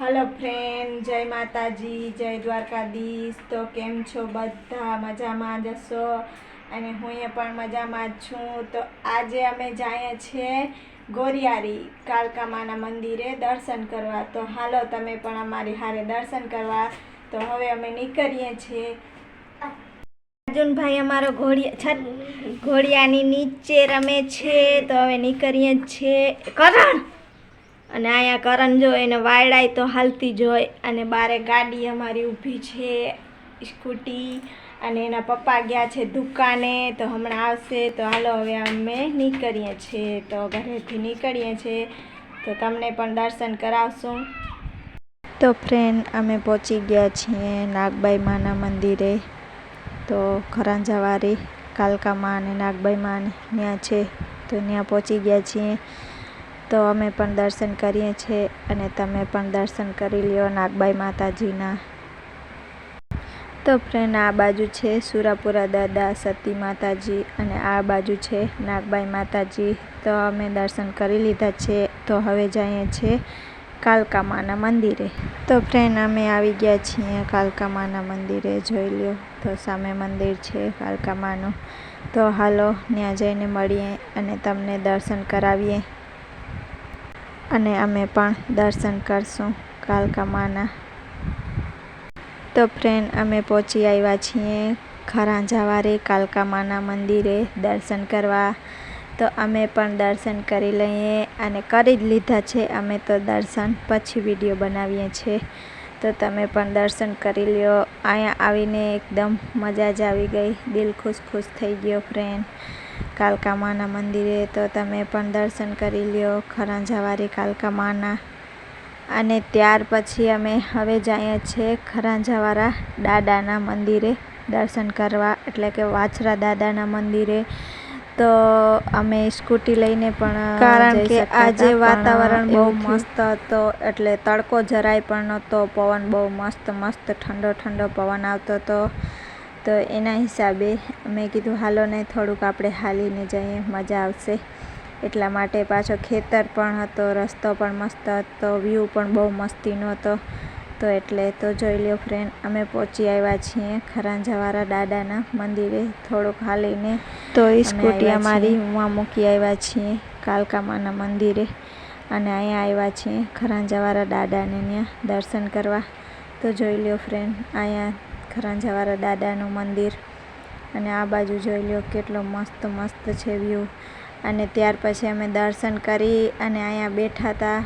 Hello friend જય માતાજી જય દ્વારકાધીશ તો કેમ છો બધા? મજામાં જશો અને હું એ પણ મજામાં જ છું. તો આજે અમે જઈએ છીએ ગોરિયારી કાલકામાના મંદિરે દર્શન કરવા. તો હાલો, તમે પણ અમારી હારે દર્શન કરવા. તો હવે અમે નીકળીએ છીએ. અર્જુનભાઈ અમારો ઘોડિયા, છત, ઘોડિયાની નીચે રમે છે. તો હવે નીકળીએ છીએ. કરણ! અને અહીંયા કરણ જો એને વાયડાય તો હાલતી જ હોય. અને બારે ગાડી અમારી ઊભી છે, સ્કૂટી, અને એના પપ્પા ગયા છે દુકાને, તો હમણાં આવશે, તો હાલો હવે અમે નીકળીએ છીએ, તો ઘરેથી નીકળીએ છીએ. તો તમને પણ દર્શન કરાવશું. તો ફ્રેન્ડ અમે પહોંચી ગયા છીએ નાગબાઈ માના મંદિરે. તો ખરાંજાવારી કાલકામાં અને નાગબાઈ માં ત્યાં છે, તો ત્યાં પહોંચી ગયા છીએ. તો અમે પણ દર્શન કરીએ છીએ અને તમે પણ દર્શન કરી લ્યો નાગબાઈ માતાજીના. તો ફ્રેન્ડ, આ બાજુ છે સુરાપુરા દાદા, સતી માતાજી અને આ બાજુ છે નાગબાઈ માતાજી. તો અમે દર્શન કરી લીધા છે. તો હવે જઈએ છીએ કાલકામાના મંદિરે. તો ફ્રેન્ડ, અમે આવી ગયા છીએ કાલકામાના મંદિરે, જોઈ લ્યો. તો સામે મંદિર છે કાલકામાનું તો હાલો, ત્યાં જઈને મળીએ અને તમને દર્શન કરાવીએ. અને અમે પણ દર્શન કરશું કાલકામાના. તો ફ્રેન્ડ અમે પહોંચી આવ્યા છીએ ખરાંજાવારે કાલકામાના મંદિરે દર્શન કરવા. તો અમે પણ દર્શન કરી લઈએ અને કરી જ લીધા છે. અમે તો દર્શન પછી વીડિયો બનાવીએ છીએ. તો તમે પણ દર્શન કરી લ્યો. અહીંયા આવીને એકદમ મજા જ આવી ગઈ. દિલ ખુશ ખુશ થઈ ગયો ફ્રેન્ડ કાલકામાના મંદિરે તો તમે પણ દર્શન કરી લ્યો કાલકા માના અને ત્યાર પછી અમે હવે જઈએ છીએ ખરાંજાવાળા દાદાના મંદિરે દર્શન કરવા એટલે કે વાછરા દાદાના મંદિરે. તો અમે સ્કૂટી લઈને પણ કારણ કે આજે વાતાવરણ બહુ મસ્ત હતો એટલે તડકો જરાય પણ નહોતો પવન બહુ મસ્ત મસ્ત ઠંડો ઠંડો પવન આવતો હતો. તો એના હિસાબે મેં કીધું હાલો ને થોડુંક આપણે હાલીને જઈએ મજા આવશે. એટલા માટે પાછો ખેતર પણ હતો રસ્તો પણ મસ્ત હતો વ્યૂ પણ બહુ મસ્તીનો હતો તો એટલે તો જોઈ લ્યો ફ્રેન્ડ અમે પહોંચી આવ્યા છીએ ખરાંજાવાળા દાદાના મંદિરે થોડુંક હાલીને. તો એ સ્કૂટી અમારી ઉમાં મૂકી આવ્યા છીએ કાલકામાના મંદિરે. અને અહીંયા આવ્યા છીએ ખરાંજાવાળા દાદાને ત્યાં દર્શન કરવા. તો જોઈ લ્યો ફ્રેન્ડ અહીંયા ખરાંજાવાળા દાદાનું મંદિર. અને આ બાજુ જોઈ લ્યો, કેટલો મસ્ત મસ્ત છે વ્યૂ અને ત્યાર પછી અમે દર્શન કરી અને અહીંયા બેઠા હતા.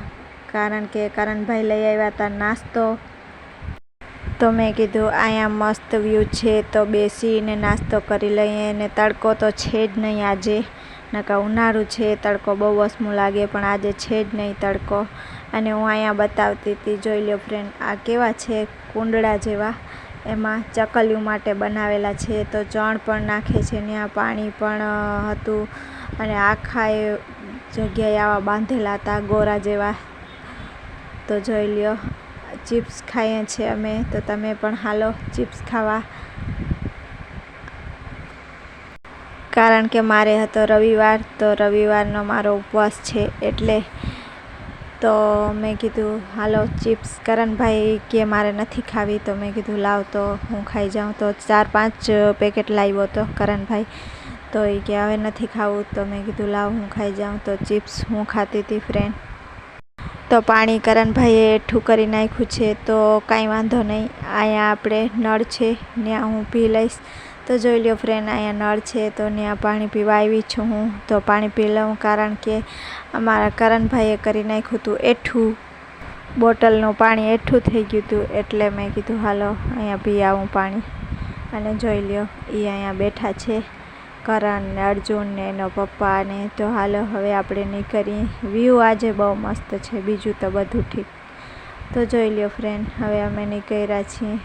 કારણ કે કરણભાઈ લઈ આવ્યા હતા નાસ્તો. તો મેં કીધું, અહીંયા મસ્ત વ્યૂ છે, તો બેસીને નાસ્તો કરી લઈએ. અને તડકો તો છે જ નહીં આજે. નકા ઉનાળું છે, તડકો બહુ વસમું લાગે, પણ આજે છે જ નહીં તડકો. અને હું અહીંયા બતાવતી હતી, જોઈ લો ફ્રેન્ડ આ કેવા છે? કુંડળા જેવા. એમાં ચકલિયું માટે બનાવેલા છે, તો ચણ પણ નાખે છે, ત્યાં પાણી પણ હતું. અને આખા એ જગ્યાએ આવા બાંધેલા હતા, ગોરા જેવા. તો જોઈ લ્યો, ચિપ્સ ખાઈએ છીએ અમે, તો તમે પણ હાલો ચિપ્સ ખાવા. કારણ કે મારે હતો રવિવાર, તો રવિવારનો મારો ઉપવાસ છે, એટલે તો મેં કીધું, હાલો, ચિપ્સ કરણભાઈ કે મારે નથી ખાવી. તો મેં કીધું, લાવ તો, હું ખાઈ જાઉં. તો ચાર પાંચ પેકેટ લાવ્યો હતો કરણભાઈ તો એ કે, હવે નથી ખાવું. તો મેં કીધું, લાવ, હું ખાઈ જાઉં. તો ચિપ્સ હું ખાતી હતી ફ્રેન્ડ તો પાણી કરણભાઈએ એઠું કરી નાખ્યું છે, તો કાંઈ વાંધો નહીં. અહીંયા આપણે નળ છે ત્યાં હું પી લઈશ. તો જોઈ લ્યો ફ્રેન્ડ અહીંયા નળ છે તો ત્યાં પાણી પીવા આવી છું હું. તો પાણી પી લઉં કારણ કે અમારા કરણભાઈએ કરી નાખ્યું હતું એઠું. બોટલનું પાણી એઠું થઈ ગયું હતું એટલે મેં કીધું, હાલો, અહીંયા પી આવું પાણી. અને જોઈ લ્યો એ અહીંયા બેઠા છે, કરણ ને અર્જુન ને એનો પપ્પા ને. તો હાલો, હવે આપણે નીકળીએ. વ્યૂ આજે બહુ મસ્ત છે, બીજું તો બધું ઠીક. તો જોઈ લ્યો ફ્રેન્ડ હવે અમે નીકળ્યા છીએ.